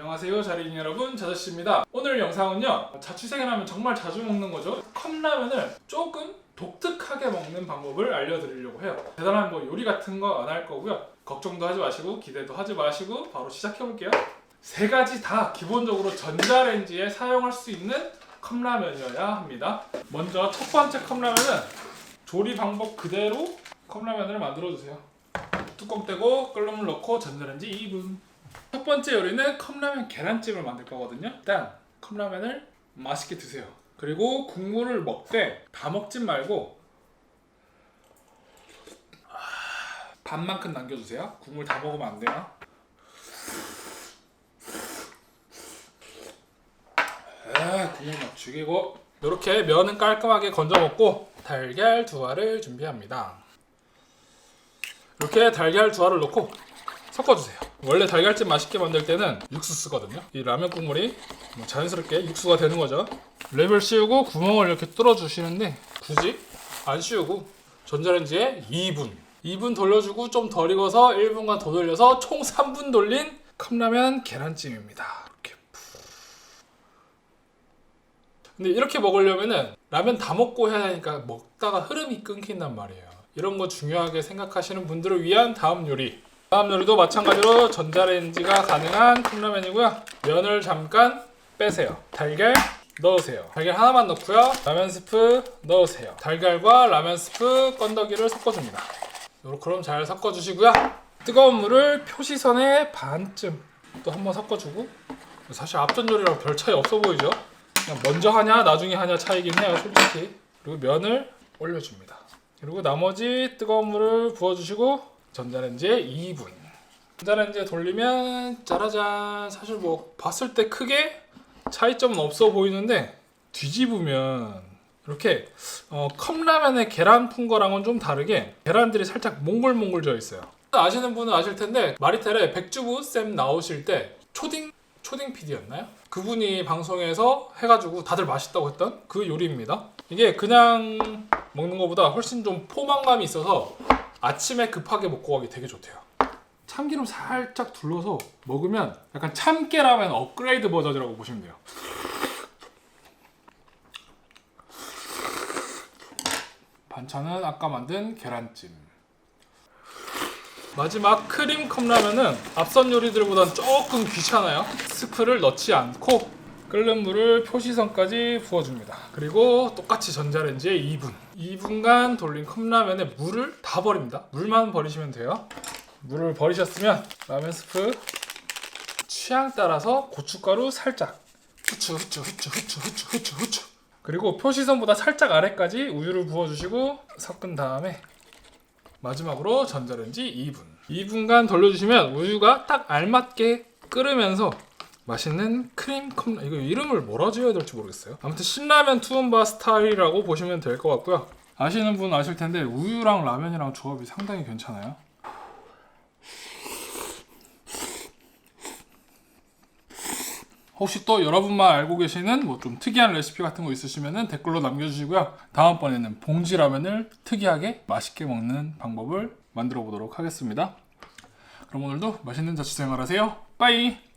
안녕하세요 자리인 여러분. 자자씨입니다. 오늘 영상은요 자취생이라면 정말 자주 먹는 거죠. 컵라면을 조금 독특하게 먹는 방법을 알려드리려고 해요. 대단한 뭐 요리 같은 거 안 할 거고요. 걱정도 하지 마시고 기대도 하지 마시고 바로 시작해 볼게요. 세 가지 다 기본적으로 전자레인지에 사용할 수 있는 컵라면이어야 합니다. 먼저 첫 번째 컵라면은 조리 방법 그대로 컵라면을 만들어 주세요. 뚜껑 떼고 끓는 물 넣고 전자레인지 2분 첫 번째 요리는 컵라면 계란찜을 만들 거거든요. 일단 컵라면을 맛있게 드세요. 그리고 국물을 먹되 다 먹진 말고 아, 반만큼 남겨주세요. 국물 다 먹으면 안 돼요. 아, 국물 막 죽이고 이렇게 면은 깔끔하게 건져 먹고 달걀 두 알을 준비합니다. 이렇게 달걀 두 알을 넣고 섞어주세요. 원래 달걀찜 맛있게 만들 때는 육수 쓰거든요. 이 라면 국물이 뭐 자연스럽게 육수가 되는 거죠. 랩을 씌우고 구멍을 이렇게 뚫어 주시는데 굳이 안 씌우고 전자레인지에 2분 2분 돌려주고 좀 덜 익어서 1분간 더 돌려서 총 3분 돌린 컵라면 계란찜입니다. 이렇게 푹. 근데 이렇게 먹으려면은 라면 다 먹고 해야 하니까 먹다가 흐름이 끊긴단 말이에요. 이런 거 중요하게 생각하시는 분들을 위한 다음 요리 다음 요리도 마찬가지로 전자레인지가 가능한 컵라면이고요. 면을 잠깐 빼세요. 달걀 넣으세요. 달걀 하나만 넣고요. 라면 스프 넣으세요. 달걀과 라면 스프 건더기를 섞어줍니다. 요렇게 잘 섞어주시고요. 뜨거운 물을 표시선에 반쯤 또 한번 섞어주고 사실 앞전 요리랑 별 차이 없어 보이죠? 그냥 먼저 하냐 나중에 하냐 차이긴 해요 솔직히. 그리고 면을 올려줍니다. 그리고 나머지 뜨거운 물을 부어주시고 전자레인지에 2분. 전자레인지에 돌리면 짜라잔 사실 뭐 봤을 때 크게 차이점은 없어 보이는데 뒤집으면 이렇게 어, 컵라면의 계란 푼 거랑은 좀 다르게 계란들이 살짝 몽글몽글져 있어요. 아시는 분은 아실 텐데 마리텔에 백주부 쌤 나오실 때 초딩 초딩 PD였나요? 그분이 방송에서 해가지고 다들 맛있다고 했던 그 요리입니다. 이게 그냥 먹는 것보다 훨씬 좀 포만감이 있어서 아침에 급하게 먹고 가기 되게 좋대요. 참기름 살짝 둘러서 먹으면 약간 참깨라면 업그레이드 버전이라고 보시면 돼요. 반찬은 아까 만든 계란찜. 마지막 크림 컵라면은 앞선 요리들보단 조금 귀찮아요. 스프를 넣지 않고 끓는 물을 표시선까지 부어줍니다. 그리고 똑같이 전자레인지에 2분. 2분간 돌린 컵라면에 물을 다 버립니다. 물만 버리시면 돼요. 물을 버리셨으면 라면 스프 취향 따라서 고춧가루 살짝 후추 후추 후추 후추 후추 후추 후추 그리고 표시선보다 살짝 아래까지 우유를 부어주시고 섞은 다음에 마지막으로 전자레인지 2분 2분간 돌려주시면 우유가 딱 알맞게 끓으면서 맛있는 크림 컵라 이거 이름을 뭐라 지어야 될지 모르겠어요 아무튼 신라면 투움바 스타일이라고 보시면 될 것 같고요 아시는 분 아실 텐데 우유랑 라면이랑 조합이 상당히 괜찮아요 혹시 또 여러분만 알고 계시는 뭐 좀 특이한 레시피 같은 거 있으시면 댓글로 남겨주시고요. 다음번에는 봉지 라면을 특이하게 맛있게 먹는 방법을 만들어 보도록 하겠습니다. 그럼 오늘도 맛있는 자취생활 하세요. 빠이!